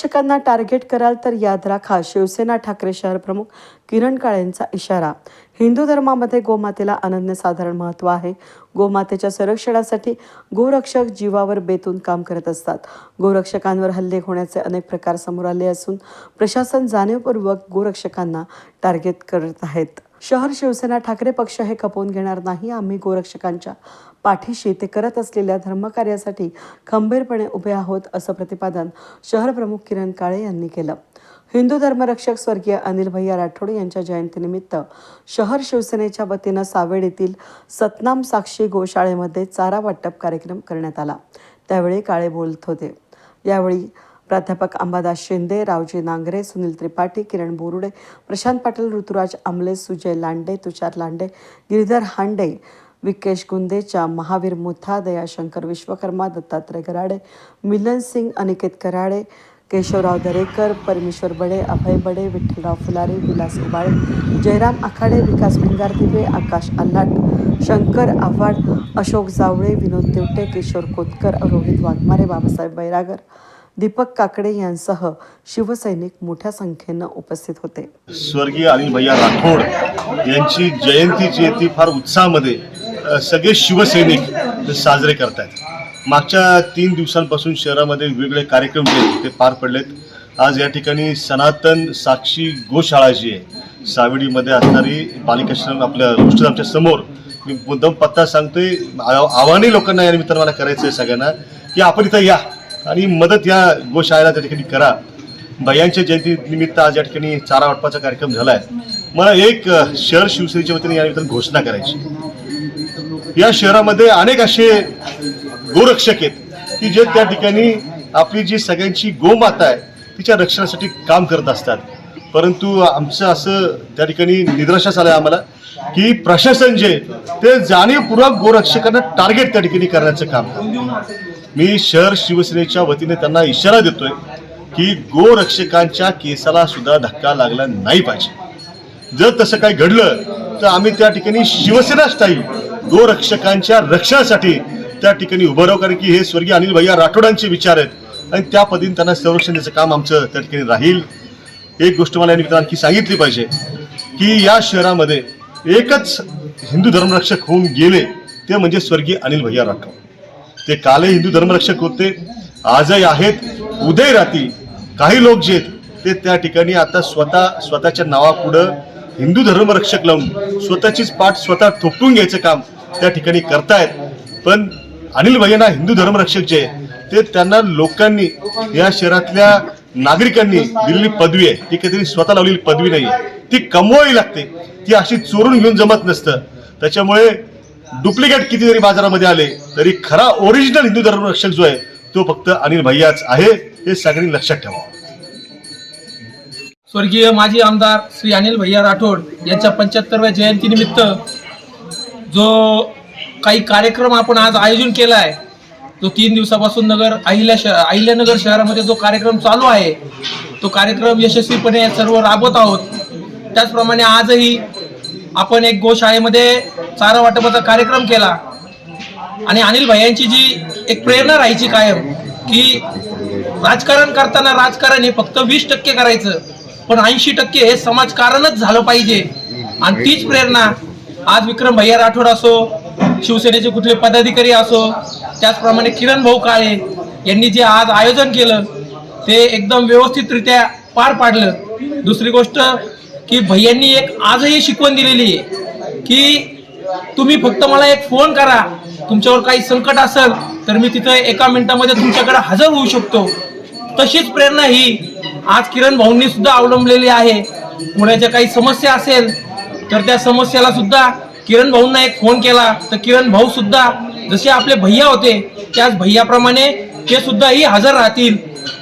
शिक्षकांना टार्गेट कराल तर याद राखा. शिवसेना ठाकरे शहर प्रमुख किरण काळेंचा इशारा. हिंदू धर्मामध्ये गोमातेला अनन्यसाधारण महत्त्व आहे. गोमातेच्या संरक्षणासाठी गोरक्षक जीवावर बेतून काम करत असतात. गोरक्षकांवर हल्ले होण्याचे अनेक प्रकार समोर आले असून प्रशासन जाणीवपूर्वक गोरक्षकांना टार्गेट करत आहेत. शहर शिवसेना ठाकरे पक्ष हे खपवून घेणार नाही. आम्ही गोरक्षकांच्या पाठीशी ते करत असलेल्या धर्मकार्यासाठी खंबीरपणे उभे आहोत असं प्रतिपादन शहर प्रमुख किरण काळे यांनी केलं. हिंदू धर्मरक्षक स्वर्गीय अनिल भैया राठोड यांच्या जयंतीनिमित्त शहर शिवसेनेच्या वतीनं सावेड येथील सतनाम साक्षी गोशाळेमध्ये चारा वाटप कार्यक्रम करण्यात आला. त्यावेळी काळे बोलत होते. यावेळी प्राध्यापक अंबादास शिंदे रावजी नांगरे सुनील त्रिपाठी किरण बोरुडे प्रशांत पाटील ऋतुराज आमले सुजय लांडे तुषार लांडे गिरीधर हांडे विकेश गुंदेचा महावीर मुथा दयाशंकर विश्वकर्मा दत्तात्रय गराडे मिलन सिंग अनिकेत कराडे केशवराव दरेकर परमेश्वर बडे अभय बडे विठ्ठलराव फुलारे विलास उबाळे जयराम आखाडे विकास भिंगार दिवे आकाश अल्लाट शंकर आव्हाड अशोक जावळे विनोद देवटे किशोर कोतकर रोहित वाघमारे बाबासाहेब बैरागर दीपक काकडे यांसह शिवसैनिक मोठ्या संख्येनं उपस्थित होते. स्वर्गीय अनिल भैया राठोड यांची जयंतीची आहे ती फार उत्साहामध्ये सगळे शिवसैनिक साजरे करत आहेत मागच्या तीन दिवसांपासून शहरामध्ये वेगवेगळे कार्यक्रम जे आहेत ते पार पडलेत. आज या ठिकाणी सनातन साक्षी गोशाळा जी आहे सावडीमध्ये असणारी पालिकाश्रम आपल्या गोष्ट आमच्यासमोर मी मुद्दाम पत्ता सांगतोय. आव्हानही लोकांना या निमित्तानं मला करायचं आहे सगळ्यांना की आपण इथं या आणि मदत या गोशाळेला त्या ठिकाणी करा. भैयांच्या जयंती निमित्त आज या ठिकाणी चारा वाटपाचा कार्यक्रम झाला आहे मला एक शहर शिवसेनेच्या वतीने या निमित्तानं घोषणा करायची या शहरामध्ये अनेक असे गोरक्षक आहेत की जे त्या ठिकाणी आपली जी सगळ्यांची गोमाता आहे तिच्या रक्षणासाठी काम करत असतात. परंतु आमचं असं त्या ठिकाणी निदर्शनास आलं आम्हाला की प्रशासन जे ते जाणीवपूर्वक गोरक्षकांना टार्गेट त्या ठिकाणी करण्याचं काम मी शहर शिवसेनेच्या वतीने त्यांना इशारा देतोय की गोरक्षकांच्या केसाला सुद्धा धक्का लागला नाही पाहिजे. जर तसं काही घडलं तर आम्ही त्या ठिकाणी शिवसेना स्टाईल गोरक्षकांच्या रक्षणासाठी त्या ठिकाणी उभं राहू. कारण की हे स्वर्गीय अनिल भैया राठोडांचे विचार आहेत. आणि त्या पद्धतीने त्यांना संरक्षण द्यायचं काम आमचं त्या ठिकाणी राहील. एक गोष्ट मला या निमित्तानं आणखी सांगितली पाहिजे की या शहरामध्ये एकच हिंदू धर्मरक्षक होऊन गेले ते म्हणजे स्वर्गीय अनिल भैया राठोड. ते कालही हिंदू धर्मरक्षक होते आजही आहेत. उदय राहतील काही लोक जे आहेत ते त्या ठिकाणी आता स्वतः स्वतःच्या नावापुढं हिंदू धर्मरक्षक लावून स्वतःचीच पाठ स्वतः थोपटून घ्यायचं काम त्या ठिकाणी करतायत. पण अनिल भैयांना हिंदू धर्मरक्षक जे आहे ते त्यांना लोकांनी या शहरातल्या नागरिकांनी दिलेली पदवी आहे. ती काहीतरी स्वतः लावलेली पदवी नाही आहे ती कमवावी लागते. ती अशी चोरून घेऊन जमत नसतं. त्याच्यामुळे डुप्लिकेट किती जरी बाजारामध्ये आले तरी खरा ओरिजिनल हिंदू धर्मरक्षक जो आहे तो फक्त अनिल भैयाच आहे. हे सगळ्यांनी लक्षात ठेवा. स्वर्गीय माजी आमदार श्री अनिल भैया राठोड यांच्या पंच्याहत्तरव्या जयंतीनिमित्त जो काही कार्यक्रम आपण आज आयोजन केला आहे जो तीन दिवसापासून नगर अहिल्या श अहिल्यानगर शहरामध्ये जो कार्यक्रम चालू आहे तो कार्यक्रम यशस्वीपणे सर्व राबवत आहोत. त्याचप्रमाणे आजही आपण एक गोशाळेमध्ये चारा वाटपाचा कार्यक्रम केला. आणि अनिल भैयांची जी एक प्रेरणा राहायची कायम की राजकारण करताना राजकारण हे फक्त वीस टक्के करायचं. पण ऐंशी टक्के हे समाजकारणच झालं पाहिजे. आणि तीच प्रेरणा आज विक्रम भैया राठोड असो शिवसेनेचे कुठले पदाधिकारी असो त्याचप्रमाणे किरण भाऊ काळे यांनी जे आज आयोजन केलं ते एकदम व्यवस्थितरित्या पार पाडलं. दुसरी गोष्ट की भैयांनी एक आजही शिकवण दिलेली आहे की तुम्ही फक्त मला एक फोन करा तुमच्यावर काही संकट असेल तर मी तिथं एका मिनिटामध्ये तुमच्याकडे हजर होऊ शकतो. तशीच प्रेरणा ही आज किरण भाऊंनी सुद्धा अवलंबलेली आहे. पुण्याच्या काही समस्या असेल तर त्या समस्याला सुद्धा किरण भाऊंना एक फोन केला. तर किरण भाऊ सुद्धा जसे आपले भैया होते त्याच भैयाप्रमाणे ते सुद्धाही हजर राहतील.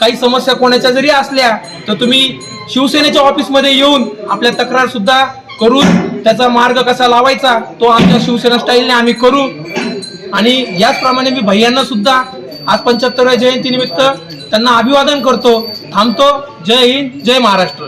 काही समस्या कोणाच्या जरी असल्या तर तुम्ही शिवसेनेच्या ऑफिसमध्ये येऊन आपल्या तक्रार सुद्धा करून त्याचा मार्ग कसा लावायचा तो आमच्या शिवसेना स्टाईलने आम्ही करू. आणि याचप्रमाणे मी भैयांना सुद्धा आज पंच्याहत्तरव्या जयंतीनिमित्त त्यांना अभिवादन करतो. थांबतो. जय हिंद जय महाराष्ट्र.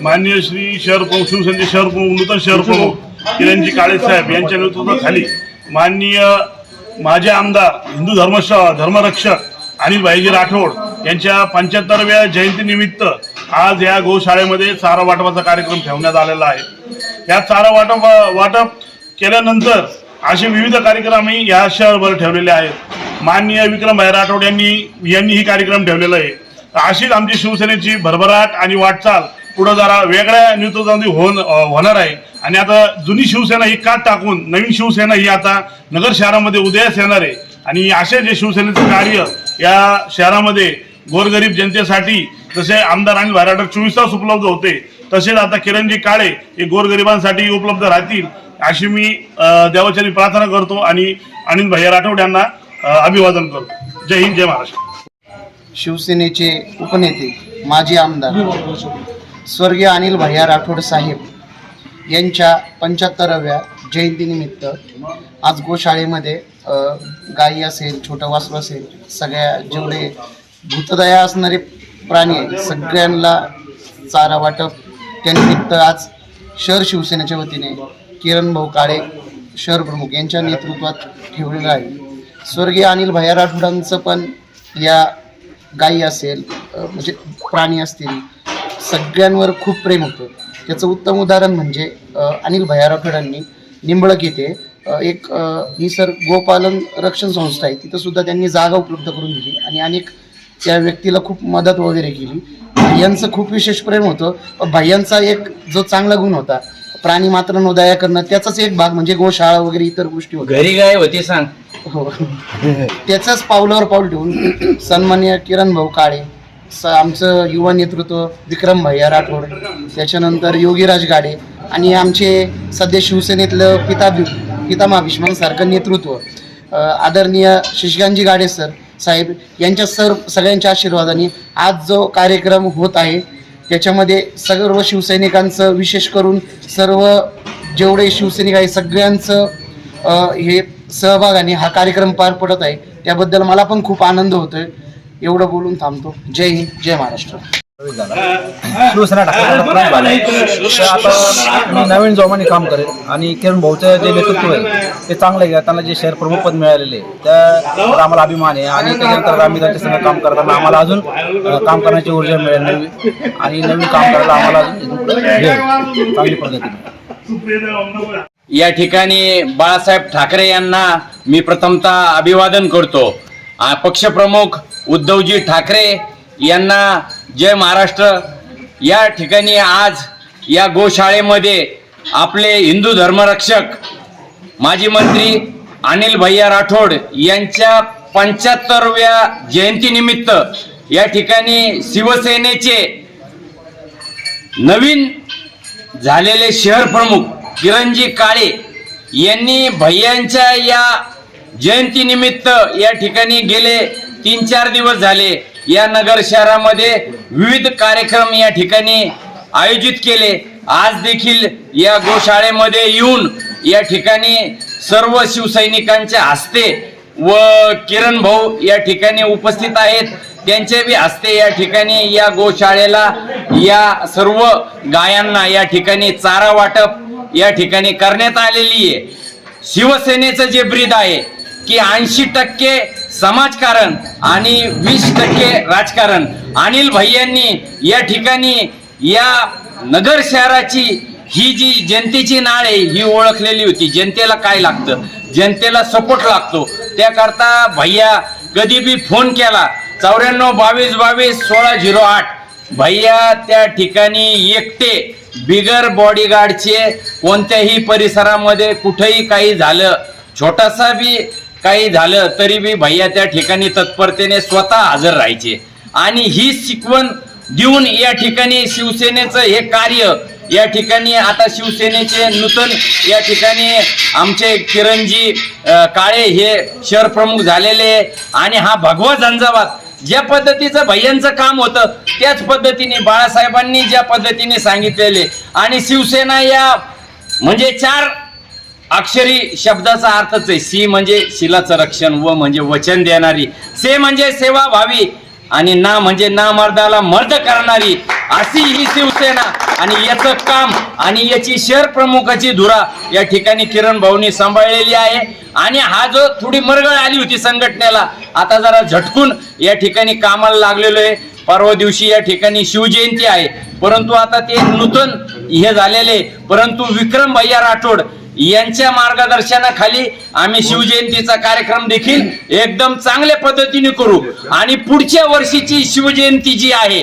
माननीय श्री शहर प्रमुख शिवसेनेचे शहर प्रमुख नूतन शहर प्रमुख किरणजी काळे साहेब यांच्या नेतृत्वाखाली माननीय माझे आमदार हिंदू धर्म धर्मरक्षक अनिल भाईजी राठोड यांच्या पंच्याहत्तरव्या जयंतीनिमित्त आज या गोशाळेमध्ये चारा वाटपाचा कार्यक्रम ठेवण्यात आलेला आहे. या चारा वाटप वाटप केल्यानंतर असे विविध कार्यक्रम आम्ही या शहरभर ठेवलेले आहेत. माननीय विक्रमभाई राठोड यांनी यांनी ही कार्यक्रम ठेवलेला आहे. अशीच आमची शिवसेनेची भरभराट आणि वाटचाल पुढं जरा वेगळ्या नेतृत्वामध्ये होऊन होणार आहे. आणि आता जुनी शिवसेना ही काट टाकून नवीन शिवसेना ही आता नगर शहरामध्ये उदयास येणार आहे. आणि असे जे शिवसेनेचं कार्य या शहरामध्ये गोरगरीब जनतेसाठी जसे आमदार आणि भाराटर चोवीस तास उपलब्ध होते तसेच आता किरणजी काळे हे गोरगरिबांसाठी उपलब्ध राहतील अशी मी अं, प्रार्थना करतो. आणि अनिल भैया राठोड यांना अभिवादन करतो जय हिंद जय महाराष्ट्र. शिवसेनेचे उपनेते माजी आमदार स्वर्गीय अनिल भैया राठोड साहेब यांच्या पंच्याहत्तराव्या जयंतीनिमित्त आज गोशाळेमध्ये गाई गायी असेल छोटं वासरू असेल सगळ्या जेवढे भूतदया असणारे प्राणी आहेत सगळ्यांना चारा वाटप. त्यानिमित्त आज शहर शिवसेनेच्या वतीने किरण भाऊ काळे शहर प्रमुख यांच्या नेतृत्वात ठेवलेलं आहे. स्वर्गीय अनिल भैया राठोडांचं पण या गायी असेल म्हणजे प्राणी असतील सगळ्यांवर खूप प्रेम होतं. त्याचं उत्तम उदाहरण म्हणजे अनिल भैया राठोडांनी निंबळक येथे एक ही सर गोपालन रक्षण संस्था आहे तिथं सुद्धा त्यांनी जागा उपलब्ध करून दिली आणि अनेक त्या व्यक्तीला खूप मदत वगैरे केली. यांचं खूप विशेष प्रेम होतं. भाय्यांचा एक जो चांगला गुण होता प्राणी मात्र नोदया करणं त्याचाच एक भाग म्हणजे गोशाळा वगैरे इतर गोष्टी घरी गाय होती सांग. हो त्याच्याच पावलावर पाऊल ठेवून सन्मान्य किरण भाऊ काळे स आमचं युवा नेतृत्व विक्रम भैया राठोड त्याच्यानंतर योगीराज गाडे आणि आमचे सध्या शिवसेनेतलं पिता पितामा भीष्मांसारखं नेतृत्व. आदरणीय शशिकांतजी गाडे सर साहेब यांच्या सर सगळ्यांच्या आशीर्वादाने आज जो कार्यक्रम होत आहे त्याच्यामध्ये सर्व शिवसैनिकांचं विशेष करून सर्व जेवढे शिवसैनिक आहे सगळ्यांचं हे सहभागाने हा कार्यक्रम पार पडत आहे. त्याबद्दल मला पण खूप आनंद होतोय. एवढं बोलून थांबतो. जय हिंद जय महाराष्ट्र. शिवसेना तर आता मी नवीन जोमाने काम करेन आणि किरण भाऊचं जे नेतृत्व आहे ते चांगलं आहे. त्यांना जे शहर प्रमुख पद मिळालेले आहे, आम्हाला अभिमान आहे. आणि त्याच्यानंतर आम्ही त्यांच्या संघ काम करताना आम्हाला अजून काम करण्याची ऊर्जा मिळेल नवी. आणि नवीन काम करायला आम्हाला अजून चांगली पद्धतीने या ठिकाणी बाळासाहेब ठाकरे यांना मी प्रथमतः अभिवादन करतो. पक्षप्रमुख उद्धवजी ठाकरे यांना जय महाराष्ट्र. या ठिकाणी आज या गोशाळेमध्ये आपले हिंदू धर्मरक्षक माजी मंत्री अनिल भैया राठोड यांच्या पंच्याहत्तरव्या जयंतीनिमित्त या ठिकाणी शिवसेनेचे नवीन झालेले शहर प्रमुख किरणजी काळे यांनी भैयांच्या या जयंतीनिमित्त या ठिकाणी गेले. तीन चार दिवस झाले. या नगर शहरामध्ये विविध कार्यक्रम या ठिकाणी आयोजित केले. आज देखील या गोशाळेमध्ये येऊन या ठिकाणी सर्व शिवसैनिकांच्या हस्ते व किरण भाऊ या ठिकाणी उपस्थित आहेत. त्यांचे बी हस्ते या ठिकाणी या गोशाळेला या सर्व गायांना या ठिकाणी चारा वाटप या ठिकाणी करण्यात आलेली आहे. शिवसेनेचं जे ब्रीद आहे की ऐंशी टक्के समाजकारण आणि वीस टक्के राजकारण. अनिल भैयांनी या ठिकाणी या नगर शहराची ही जी जनतेची नाळ आहे ही ओळखलेली होती. जनतेला काय लागतं? जनतेला सपोर्ट लागतो. त्याकरता भैया कधी बी फोन केला चौऱ्याण्णव बावीस बावीस सोळा झिरो आठ. भैया त्या ठिकाणी एकटे बिगर बॉडीगार्डचे कोणत्याही परिसरामध्ये कुठेही काही झालं छोटासा बी काही झालं तरी बी भैया त्या ठिकाणी तत्परतेने स्वतः हजर राहायचे. आणि ही शिकवण देऊन या ठिकाणी शिवसेनेचं हे कार्य या ठिकाणी आता शिवसेनेचे नूतन या ठिकाणी आमचे किरणजी काळे हे शहर प्रमुख झालेले आणि हा भगवा झंझावात ज्या पद्धतीचं भैयांचं काम होतं त्याच पद्धतीने बाळासाहेबांनी ज्या पद्धतीने सांगितलेले. आणि शिवसेना या म्हणजे चार अक्षरी शब्दाचा अर्थच आहे. सी म्हणजे शिलाचं रक्षण व म्हणजे वचन देणारी. से म्हणजे सेवा भावी आणि ना म्हणजे ना मर्दाला मर्द करणारी. अशी ही शिवसेना आणि याचं काम आणि याची शहर प्रमुखाची धुरा या ठिकाणी किरण भाऊनी सांभाळलेली आहे. आणि हा जो थोडी मरगळ आली होती संघटनेला आता जरा झटकून या ठिकाणी कामाला लागलेलो आहे. परवा दिवशी या ठिकाणी शिवजयंती आहे. परंतु आता ते नूतन हे झालेले परंतु विक्रम भैया राठोड यांच्या मार्गदर्शनाखाली आम्ही शिवजयंतीचा कार्यक्रम देखील एकदम चांगल्या पद्धतीने करू. आणि पुढच्या वर्षीची शिवजयंती जी आहे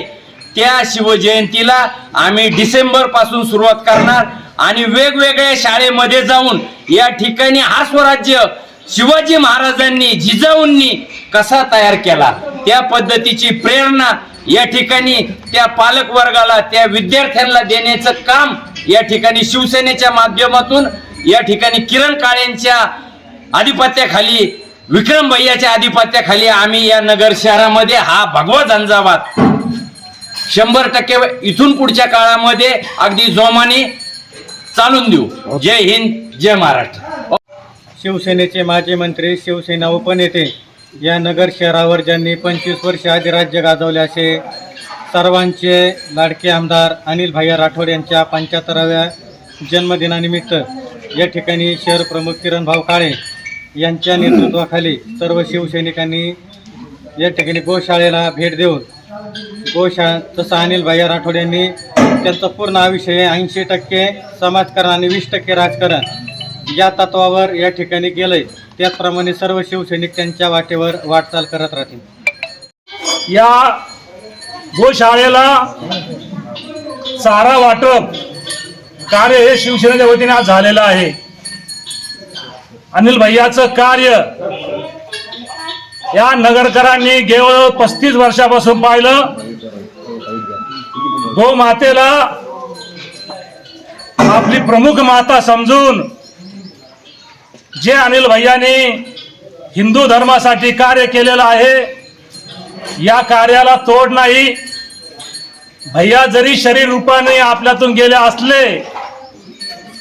त्या शिवजयंतीला आम्ही डिसेंबरपासून सुरुवात करणार आणि वेगवेगळ्या शाळेमध्ये जाऊन या ठिकाणी हा स्वराज्य शिवाजी महाराजांनी जिजाऊंनी कसा तयार केला त्या पद्धतीची प्रेरणा या ठिकाणी त्या पालक वर्गाला त्या विद्यार्थ्यांना देण्याचं काम या ठिकाणी शिवसेनेच्या माध्यमातून या ठिकाणी किरण काळेंच्या आधिपत्याखाली विक्रम भैयाच्या आधिपत्याखाली आम्ही या नगर शहरामध्ये हा भगवा झंझावात शंभर टक्के इथून पुढच्या काळामध्ये अगदी जोमाने चालून देऊ. जय हिंद जय महाराष्ट्र. शिवसेनेचे माजी मंत्री शिवसेना उपनेते या नगर शहरावर ज्यांनी पंचवीस वर्ष आधी राज्य गाजवले असे सर्वांचे लाडके आमदार अनिल भैया राठोड यांच्या पंच्याहत्तराव्या जन्मदिनानिमित्त या ठिकाणी शहर प्रमुख किरण भाऊ काळे यांच्या नेतृत्वाखाली सर्व शिवसैनिकांनी या ठिकाणी गोशाळेला भेट देऊन गोशाळा तसं अनिल भैया राठोड यांनी त्यांचं पूर्ण आयुष्य ऐंशी टक्के समाजकारण आणि वीस टक्के राजकारण या तत्वावर या ठिकाणी गेलंय त्याचप्रमाणे सर्व शिवसैनिक त्यांच्या वाटेवर वाटचाल करत राहतील. या गोशाळेला चारा वाटप कार्य हे शिवसेनेच्या वतीने आज झालेलं आहे. अनिल भैयाचं कार्य या नगरकरांनी गेवळ पस्तीस वर्षापासून पाहिलं. गो मातेला आपली प्रमुख माता समजून जे अनिल भैयाने हिंदू धर्मासाठी कार्य केलेलं आहे या कार्याला तोड नाही. भैया जरी शरीर रूपाने आपल्यातून गेले असले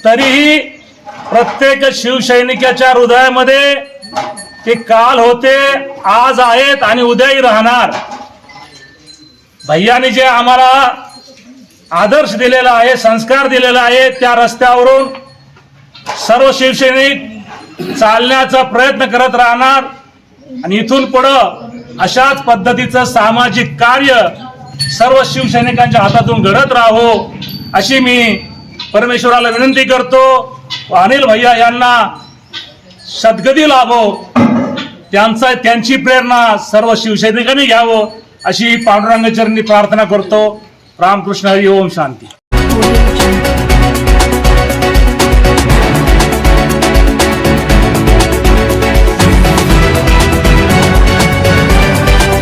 तरीही प्रत्येक शिवसैनिकाच्या हृदयामध्ये ते काल होते आज आहेत आणि उद्याही राहणार. भैयाने जे आम्हाला आदर्श दिलेला आहे संस्कार दिलेला आहे त्या रस्त्यावरून सर्व शिवसैनिक चालण्याचा प्रयत्न करत राहणार. आणि इथून पुढं अशाच पद्धतीचं सामाजिक कार्य सर्व शिवसैनिकांच्या हातातून घडत राहो अशी मी परमेश्वराला विनंती करतो. अनिल भैया यांना सद्गती लाभो. त्यांचा त्यांची प्रेरणा सर्व शिवसैनिकांनी घ्यावं अशी पांडुरंगचरणी प्रार्थना करतो. रामकृष्ण हरी ओम शांती.